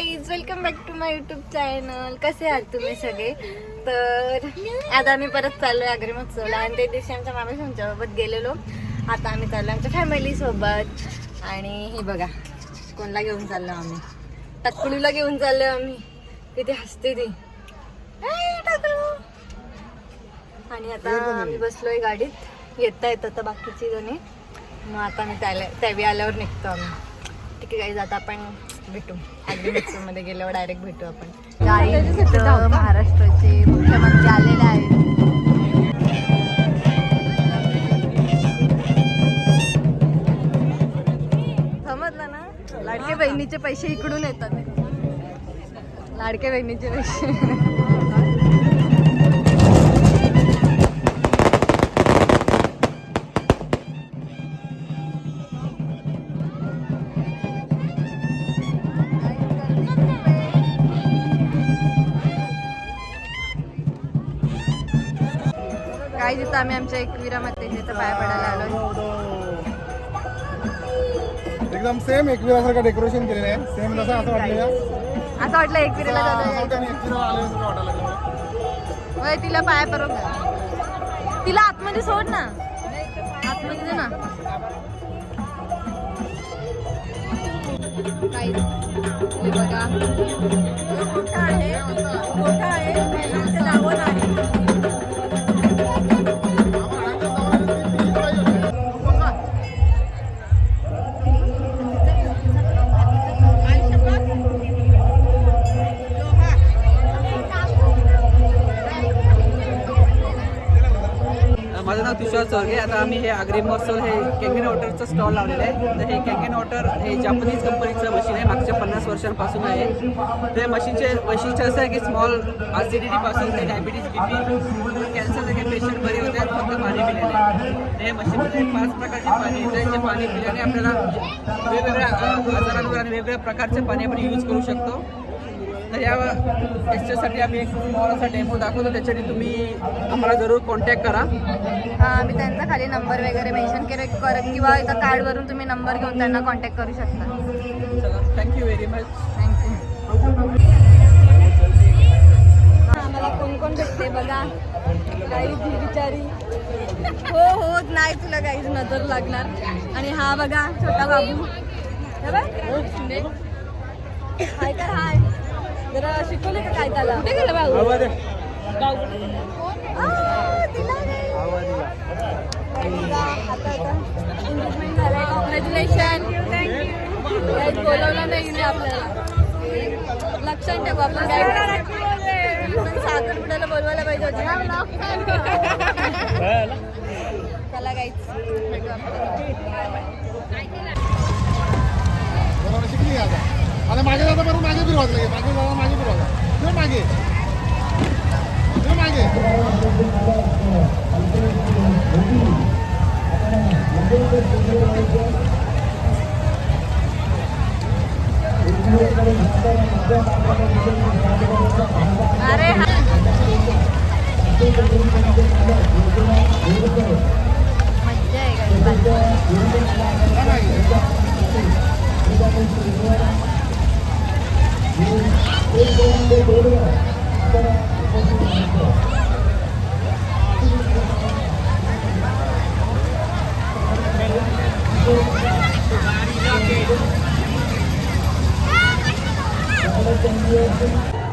Guys welcome back to my YouTube channel कसे आहात तुम्ही सगळे? तर आता आम्ही परत चाललोय आग्री महोत्सवला आणि ते दिवशी आमच्या मामी सोबत गेलेलो. आता आम्ही चाललो आमच्या फॅमिली सोबत. आणि हे बघा कोणला घेऊन चाललो आम्ही? टक्कुलीला घेऊन चाललोय आम्ही. किती हसते ती. आणि आता आम्ही बसलोय गाडीत. येता येत आता बाकीची जणी. मग आता मी त्याला त्यावेळी आल्यावर निघतो आम्ही. ठीक आहे गाईज आता आपण भेटू. मध्ये गेल्यावर डायरेक्ट भेटू आपण. गाई महाराष्ट्राचे मुख्यमंत्री आलेले आहेत. समजलं ना? लाडके बहिणीचे पैसे इकडून येतात. लाडके बहिणीचे पैसे. काय जिथं आम्ही आमच्या एकविरा मातेच्या पाया पडायला आलोय एकदम सेम एकविरासारखं डेकोरेशन केलेलं आहे. सेम जसं असं वाटलं असं वाटलं एकविरेला आले लागलं. वय तिला पाया घ्या. तिला आतमध्ये सोड ना. आतमध्ये ना. काही बघा. मोठा आहे. मोठा आहे. आता आम्ही हे आग्री महोत्सव हे कॅंगेन वॉटरचं स्टॉल लावलेलं आहे. तर हे कॅंगेन वॉटर हे जापानीज कंपनीचं मशीन आहे. मागच्या पन्नास वर्षांपासून आहे. ते मशीनचे वैशिष्ट्य असं आहे की स्मॉलपासून ते डायबिटीज बीपी कॅन्सर कॅन्सरसारखे पेशंट बरे होते फक्त पाणी पिल्याने. हे मशीनमध्ये पाच प्रकारचे पाणी येते जे पाणी पिल्याने आपल्याला वेगवेगळ्या आजारांवर आणि वेगवेगळ्या प्रकारचे पाणी आपण यूज करू शकतो. तर या याच्यासाठी आम्ही एक स्मॉल असा डेमो दाखवतो. त्याच्यासाठी तुम्ही आम्हाला जरूर कॉन्टॅक्ट करा. हा मी त्यांचा खाली नंबर वगैरे मेन्शन केले कर किंवा इथं कार्डवरून तुम्ही नंबर घेऊन त्यांना कॉन्टॅक्ट करू शकता. चला थँक्यू व्हेरी मच थँक्यू आम्हाला कोण कोण भेटते बघा. काही ती बिचारी. हो हो नाही तुला काहीच नजर लागणार. आणि हा बघा छोटा बाबू. हाय कर हाय? जरा शिकवले का काय त्याला कुठे गेला बाबू आ, दिला नाही. काही बघा, आता आता engagement झालंय कॉंग्रॅच्युलेशन बोलवलं नाही हिने आपल्याला लक्षात ठेवू आपण काय पण साखर पुड्याला बोलवायला पाहिजे होते चला काहीच भेटू आपण आता मागे जाता बरोबर मागे फिरवा लगे मागे जाता मागे फिरवा फिर मागे. मागे. अरे मज्जा आहे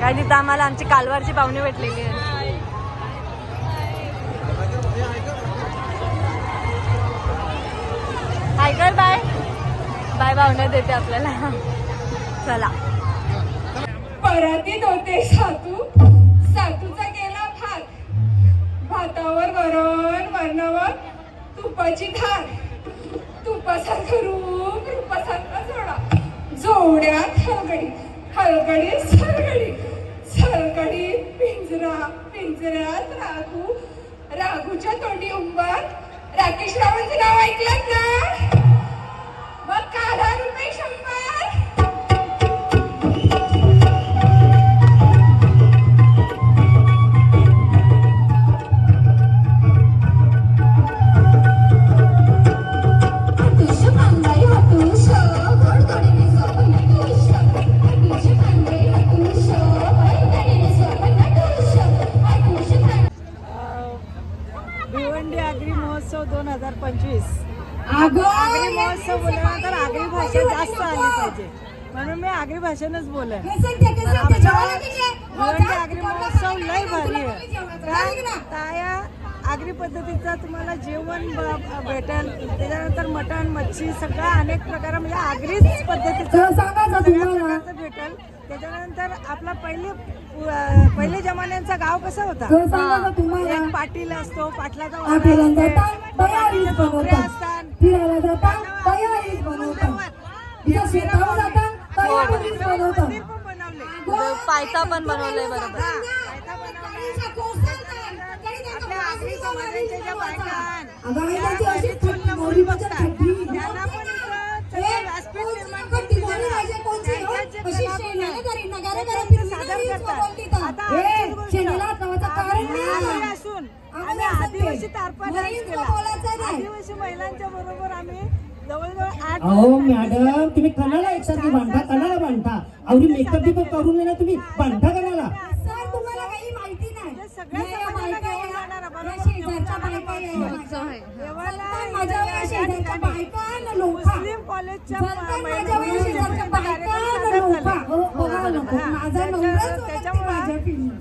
काय तिथं आम्हाला आमची कालवारची पाहुणे भेटलेली आहे हाय कर बाय. बाय भावना देते आपल्याला. चला. परातीत होते सातू. सातूचा गेला भात. भातावर वरण वरणावर तुपाची धार तुपासारखं रूप रूपासारखा जोडा. जोड्यात हलगडी हलगडी सरगडी. सरगडी पिंजरा पिंजऱ्यात राघू राघूच्या तोंडी उंबर राकेश रावांचं नाव ऐकलं ना? मग काढा रुपये शंभर. महोत्सव दोन हजार पंचवीस. आगरी महोत्सव बोलल्यानंतर आगरी भाषा जास्त आली पाहिजे. म्हणून मी आगरी भाषेनच बोल आगरी महोत्सव लय भारी आहे. ताया आगरी पद्धतीचा तुम्हाला जेवण भेटेल. त्याच्यानंतर मटण मच्छी सगळ्या अनेक प्रकार म्हणजे त्याच्यानंतर आपला पहिले पहिले जमान्यांचा गाव कसा होता? एक पाटील असतो पाटलाचा असतात. हो, पण बनवलंय. बरोबर. आपल्या आगरी समाजाच्या ज्या बायका आम्ही आदिवासी आदिवासी महिलांच्या बरोबर आम्ही अहो मॅडम तुम्ही कणाला एकसारखी बांधता कणाला बांधता अगदी मेकअप माझ्या कॉलेजच्या माझा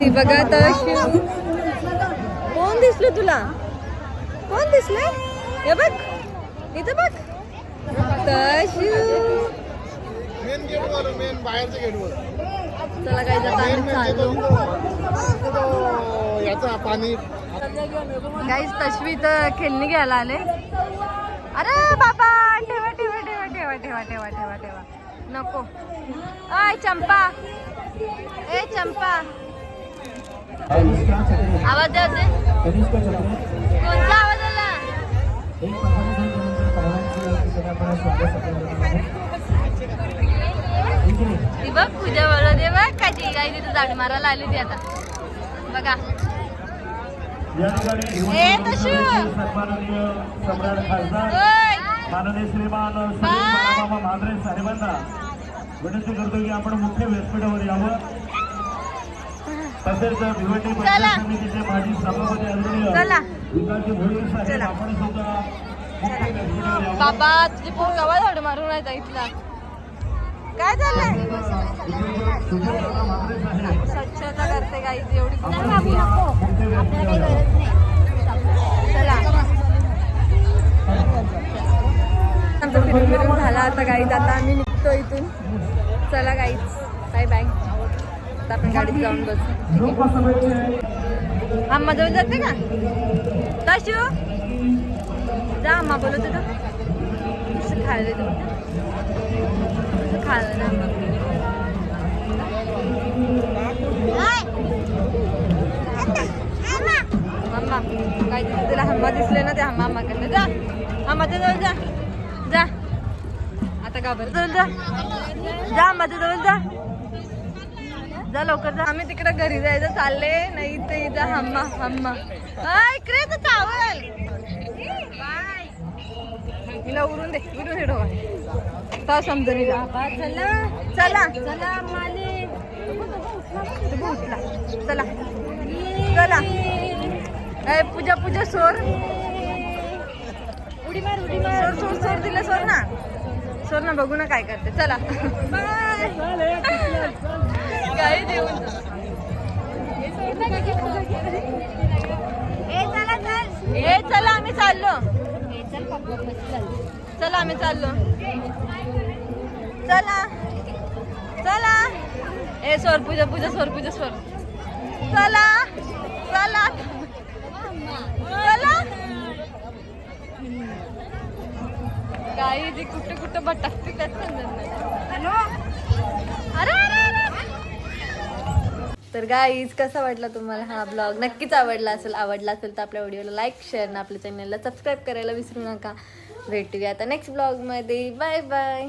ती बघा तर कोण दिसलं तुला? कोण दिसलं? हे बघ. इथं बघ. गेटवर चला काय जाता म्हणजे चाललो. तो- तो याचा पाणी. गाईज तश्वी तर खेळणी घ्यायला आले. अरे बाबा ठेवा ठेवा ठेवा ठेवा ठेवा ठेवा ठेवा ठेवा. नको. आय चंपा. ए चंपा. आवाज द्या ते कोणता आवाज आला? ती बघ पूजा बरोबर दे बघ. काय ती काय तिथं झाड मारायला आली ती आता. बघा. ए तशू. माननीय श्रीमान. मामा मांजरे साहेबांना विनंती करतो की आपण मुख्य व्यासपीठावर यावं. तसेच भिवंडी. पंचायत समितीचे माजी सभापती आदरणीय विकासजी भोईर साहेब. आपण सुद्धा मुख्य व्यासपीठावर यावं. बाबा तुझी पोर गावा झाड मारून राहायचा इथला. काय झालंय? स्वच्छता करते गाई आता गाईत आता आम्ही निघतो इथून. चला गाईच बाय बाय आता आपण गाडीत जाऊन बसू. आम्हा जाऊन जाते का? ताशू? जा आम्हा बोलत होता. असं खायला देतो खायला ना मम्मा काय तुला हम्मा दिसले ना ते हम्मा हम्मा जा. हम्माच्या जवळ जा. जवळ जा. हम्माच्या जवळ जा. जा लवकर जा. आम्ही तिकडे घरी जायचं चालले. नाही ते इथं हम्मा हम्मा. इकडे तर चावल. हिला उरून दे उरून हे डोळा तर समजून चला. चला. चला माले. उठला. चला. चला. ए, पूजा पूजा सोर. उडी मार उडी मार. सोर सोर सोर दिलं सोर ना. सोर ना बघू ना काय करते. चला. बाय काय देऊन ए चला आम्ही चाललो. चला आम्ही चाललो. चला. चला. ए सोर पूजा पूजा सोर पूजा सोर चला चला. चला. कुठे कुठे भटकते त्याच समजत नाही. अरे अरे अरे तर गाईज कसा वाटला तुम्हाला हा ब्लॉग नक्कीच आवडला असेल. आवडला असेल तर आपल्या व्हिडिओला लाईक शेअर आपल्या चॅनलला सबस्क्राईब करायला विसरू नका. भेटूया आता नेक्स्ट ब्लॉगमध्ये बाय बाय